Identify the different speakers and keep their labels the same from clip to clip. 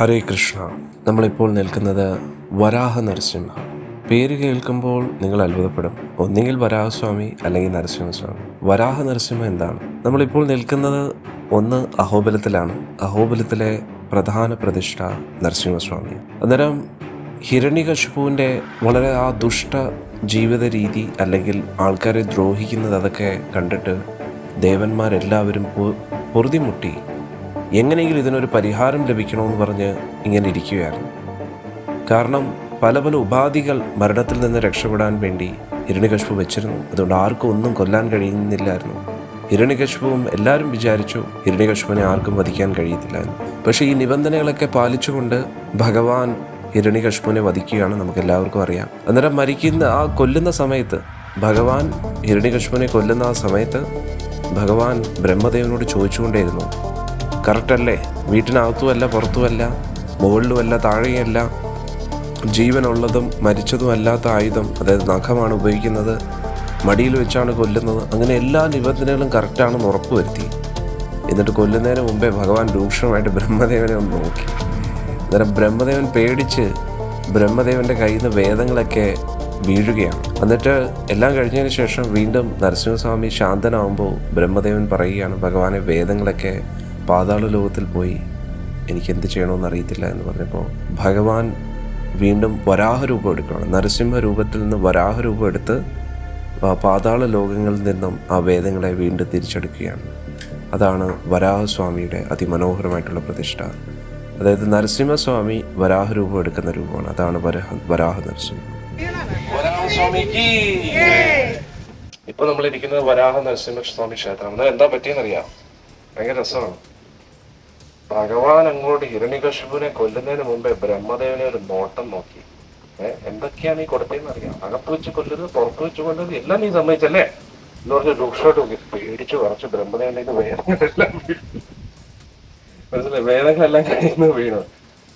Speaker 1: ഹരേ കൃഷ്ണ. നമ്മളിപ്പോൾ നിൽക്കുന്നത് വരാഹ നരസിംഹ പേര് കേൾക്കുമ്പോൾ നിങ്ങൾ അത്ഭുതപ്പെടും. ഒന്നുകിൽ വരാഹസ്വാമി അല്ലെങ്കിൽ നരസിംഹസ്വാമി. വരാഹ നരസിംഹ എന്താണ്? നമ്മളിപ്പോൾ നിൽക്കുന്നത് ഒന്ന് അഹോബലത്തിലാണ്. അഹോബലത്തിലെ പ്രധാന പ്രതിഷ്ഠ നരസിംഹസ്വാമി. അന്നേരം ഹിരണ്യകശിപുവിന്റെ വളരെ ആ ദുഷ്ട ജീവിത രീതി അല്ലെങ്കിൽ ആൾക്കാരെ ദ്രോഹിക്കുന്നത് അതൊക്കെ കണ്ടിട്ട് ദേവന്മാരെല്ലാവരും പൊറുതിമുട്ടി എങ്ങനെയെങ്കിലും ഇതിനൊരു പരിഹാരം ലഭിക്കണമെന്ന് പറഞ്ഞ് ഇങ്ങനെ ഇരിക്കുകയായിരുന്നു കാരണം പല പല ഉപാധികൾ മരണത്തിൽ നിന്ന് രക്ഷപ്പെടാൻ വേണ്ടി ഇരണികശ്പു വെച്ചിരുന്നു. അതുകൊണ്ട് ആർക്കും ഒന്നും കൊല്ലാൻ കഴിയുന്നില്ലായിരുന്നു. ഇരണികശ്പുവും എല്ലാവരും വിചാരിച്ചു ഇരണികശ്പുവിനെ ആർക്കും വധിക്കാൻ കഴിയത്തില്ല പക്ഷേ ഈ നിബന്ധനകളൊക്കെ പാലിച്ചുകൊണ്ട് ഭഗവാൻ ഹിരണ്യകശിപുവിനെ വധിക്കുകയാണ് നമുക്ക് എല്ലാവർക്കും അറിയാം. അന്നേരം മരിക്കുന്ന ആ കൊല്ലുന്ന സമയത്ത് ഭഗവാൻ ഹിരണ്യകശിപുവിനെ കൊല്ലുന്ന ആ സമയത്ത് ഭഗവാൻ ബ്രഹ്മദേവനോട് ചോദിച്ചുകൊണ്ടേയിരുന്നു. കറക്റ്റല്ലേ? വീട്ടിനകത്തുമല്ല പുറത്തുമല്ല മുകളിലുമല്ല താഴെയല്ല ജീവനുള്ളതും മരിച്ചതും അല്ലാത്ത ആയുധം അതായത് നഖമാണ് ഉപയോഗിക്കുന്നത് മടിയിൽ വെച്ചാണ് കൊല്ലുന്നത് അങ്ങനെ എല്ലാ നിബന്ധനകളും കറക്റ്റാണെന്ന് ഉറപ്പുവരുത്തി. എന്നിട്ട് കൊല്ലുന്നതിന് മുമ്പേ ഭഗവാൻ രൂക്ഷമായിട്ട് ബ്രഹ്മദേവനെ ഒന്ന് നോക്കി. അന്നേരം ബ്രഹ്മദേവൻ പേടിച്ച് ബ്രഹ്മദേവന്റെ കയ്യിൽ നിന്ന് വേദങ്ങളൊക്കെ വീഴുകയാണ്. എന്നിട്ട് എല്ലാം കഴിഞ്ഞതിന് ശേഷം വീണ്ടും നരസിംഹസ്വാമി ശാന്തനാവുമ്പോൾ ബ്രഹ്മദേവൻ പറയുകയാണ് ഭഗവാനെ വേദങ്ങളൊക്കെ പാതാള ലോകത്തിൽ പോയി എനിക്ക് എന്ത് ചെയ്യണമെന്ന് അറിയത്തില്ല എന്ന് പറഞ്ഞപ്പോൾ ഭഗവാൻ വീണ്ടും വരാഹ രൂപം എടുക്കുകയാണ്. നരസിംഹ രൂപത്തിൽ നിന്ന് വരാഹ രൂപം എടുത്ത് പാതാള ലോകങ്ങളിൽ നിന്നും ആ വേദങ്ങളെ വീണ്ടും തിരിച്ചെടുക്കുകയാണ്. അതാണ് വരാഹസ്വാമിയുടെ അതിമനോഹരമായിട്ടുള്ള പ്രതിഷ്ഠ. അതായത് നരസിംഹസ്വാമി വരാഹ രൂപം എടുക്കുന്ന രൂപമാണ്. അതാണ് വരാഹ വരാഹ നരസിംഹ. ഇപ്പൊ നമ്മൾ ഇരിക്കുന്നത് വരാഹ നരസിംഹസ്വാമി ക്ഷേത്രമാണ്. എന്താ പറ്റിയെന്നറിയാം ഭയങ്കര രസമാണ്. ഭഗവാൻ അങ്ങോട്ട് ഹിരണികശുവിനെ കൊല്ലുന്നതിന് മുമ്പേ ബ്രഹ്മദേവനെ ഒരു നോട്ടം നോക്കി. ഏഹ് എന്തൊക്കെയാണ് ഈ കൊടുത്തതെന്ന് അറിയാം. അകത്ത് വെച്ച് കൊല്ലരുത് പുറത്ത് വെച്ച് കൊല്ലരുത് എല്ലാം നീ സമ്മതിച്ചല്ലേ? എന്ന് പറഞ്ഞ് രൂക്ഷമായിട്ട് നോക്കി. പേടിച്ച് കുറച്ച് ബ്രഹ്മദേവന്റെ ഇത് വേദങ്ങളെല്ലാം വേദങ്ങളെല്ലാം കഴിയുന്നത് വീണു.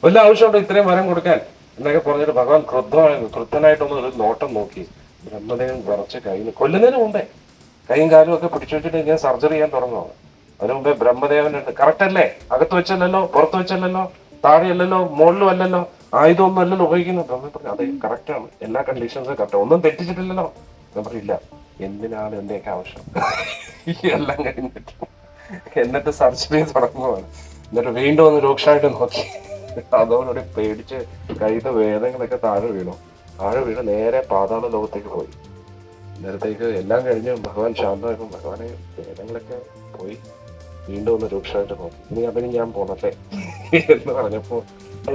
Speaker 1: വല്ല ആവശ്യമുണ്ടോ ഇത്രയും വരം കൊടുക്കാൻ? എന്നൊക്കെ പറഞ്ഞിട്ട് ഭഗവാൻ ക്രുദ്ധമായി ക്രുദ്ധനായിട്ടൊന്ന് ഒരു നോട്ടം നോക്കി. ബ്രഹ്മദേവൻ വിറച്ച് കയ്യിൽ കൊല്ലുന്നതിന് മുമ്പേ കൈയും കാലും ഒക്കെ പിടിച്ചു വെച്ചിട്ട് ഇങ്ങനെ സർജറി ചെയ്യാൻ തുടങ്ങുവാണ്. അതിനു മുമ്പേ ബ്രഹ്മദേവൻ ഉണ്ട് കറക്റ്റ് അല്ലേ? അകത്ത് വെച്ചല്ലല്ലോ പുറത്ത് വെച്ചല്ലല്ലോ താഴെയല്ലല്ലോ മുകളിലും അല്ലല്ലോ ആയുധമൊന്നും അല്ലല്ലോ ഉപയോഗിക്കുന്നത്. ബ്രഹ്മ പറഞ്ഞു അതെ കറക്റ്റ് ആണ്. എല്ലാ കണ്ടീഷൻസും കറക്റ്റ് ഒന്നും തെറ്റിച്ചിട്ടില്ലല്ലോ. ഞാൻ പറയില്ല എന്തിനാണ് എന്റെയൊക്കെ ആവശ്യം? എല്ലാം കഴിഞ്ഞിട്ട് എന്നിട്ട് സർജറി തുടങ്ങുവാണ്. എന്നിട്ട് വീണ്ടും ഒന്ന് രൂക്ഷമായിട്ട് നോക്കി. അതോടുകൂടി പേടിച്ച് കൈത വേദങ്ങളൊക്കെ താഴെ വീണു. താഴെ വീണ് നേരെ പാതാള ലോകത്തേക്ക് പോയി. നേരത്തേക്ക് എല്ലാം കഴിഞ്ഞ് ഭഗവാൻ ശാന്തമായപ്പോൾ ഭഗവാനെ വേദങ്ങളൊക്കെ പോയി. വീണ്ടും ഒന്ന് രൂക്ഷമായിട്ട് നോക്കി ഇനി അതിന് ഞാൻ പോന്നട്ടെ എന്ന് പറഞ്ഞപ്പോ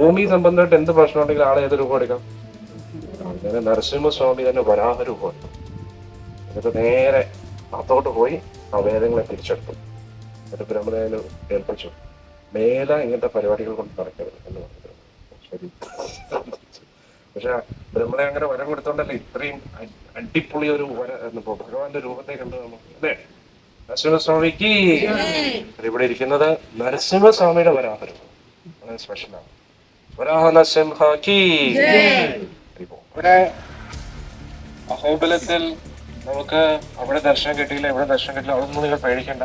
Speaker 1: ഭൂമി സംബന്ധമായിട്ട് എന്ത് പ്രശ്നം ഉണ്ടെങ്കിലും ആളെ ഏത് രൂപം എടുക്കാം? അങ്ങനെ നരസിംഹസ്വാമി തന്നെ വരാഹ രൂപം എന്നിട്ട് നേരെ അത്തോട്ട് പോയി ആ വേദങ്ങളെ തിരിച്ചെടുത്തു. എന്നിട്ട് ബ്രഹ്മദേവന് ഏൽപ്പിച്ചു. മേല ഇങ്ങനത്തെ പരിപാടികൾ കൊണ്ട് നടക്കരുത് എന്ന് പറഞ്ഞു ശരി. പക്ഷെ ബ്രഹ്മദേവൻ അങ്ങനെ വരം കൊടുത്തോണ്ടല്ലേ ഇത്രയും അടിപൊളി ഒരു വര ഭഗവാന്റെ രൂപത്തെ കണ്ടു നമുക്ക്? അല്ലേ? നരസിംഹസ്വാമിക്ക് ഇവിടെ ഇരിക്കുന്നത് നരസിംഹസ്വാമിയുടെ വരാഹരം വളരെ സ്പെഷ്യലാണ് വരാഹ നരസിംഹക്ക് ഇവിടെ അഹോബലത്തിൽ നമുക്ക് അവിടെ ദർശനം കിട്ടിയില്ല ഇവിടെ ദർശനം കിട്ടില്ല അതൊന്നും നിങ്ങൾ പേടിക്കേണ്ട.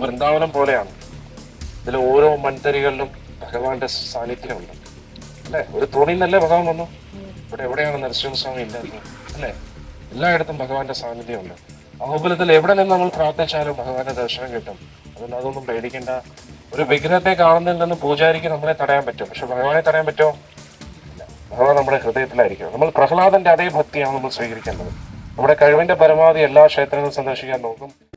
Speaker 1: വൃന്ദാവനം പോലെയാണ്. ഇതിൽ ഓരോ മൺതരികളിലും ഭഗവാന്റെ സാന്നിധ്യമുണ്ട്. അല്ലേ? ഒരു തുണി നല്ലേ ഭഗവാൻ വന്നു? ഇവിടെ എവിടെയാണ് നരസിംഹസ്വാമി ഇല്ലാത്തത്? അല്ലേ? എല്ലായിടത്തും ഭഗവാന്റെ സാന്നിധ്യമുണ്ട്. അഹോബലത്തിൽ എവിടെ നിന്ന് നമ്മൾ പ്രാർത്ഥിച്ചാലും ഭഗവാന്റെ ദർശനം കിട്ടും. അതുകൊണ്ട് അതൊന്നും പേടിക്കേണ്ട. ഒരു വിഗ്രഹത്തെ കാണുന്നതിൽ നിന്ന് പൂജാരിക്ക് നമ്മളെ തടയാൻ പറ്റും. പക്ഷെ ഭഗവാനെ തടയാൻ പറ്റുമോ. ഭഗവാൻ നമ്മുടെ ഹൃദയത്തിലായിരിക്കും നമ്മൾ പ്രഹ്ലാദന്റെ അതേ ഭക്തിയാണ് നമ്മൾ സ്വീകരിക്കേണ്ടത്. നമ്മുടെ കഴിവിന്റെ പരമാവധി എല്ലാ ക്ഷേത്രങ്ങളും സന്ദർശിക്കാൻ നോക്കും.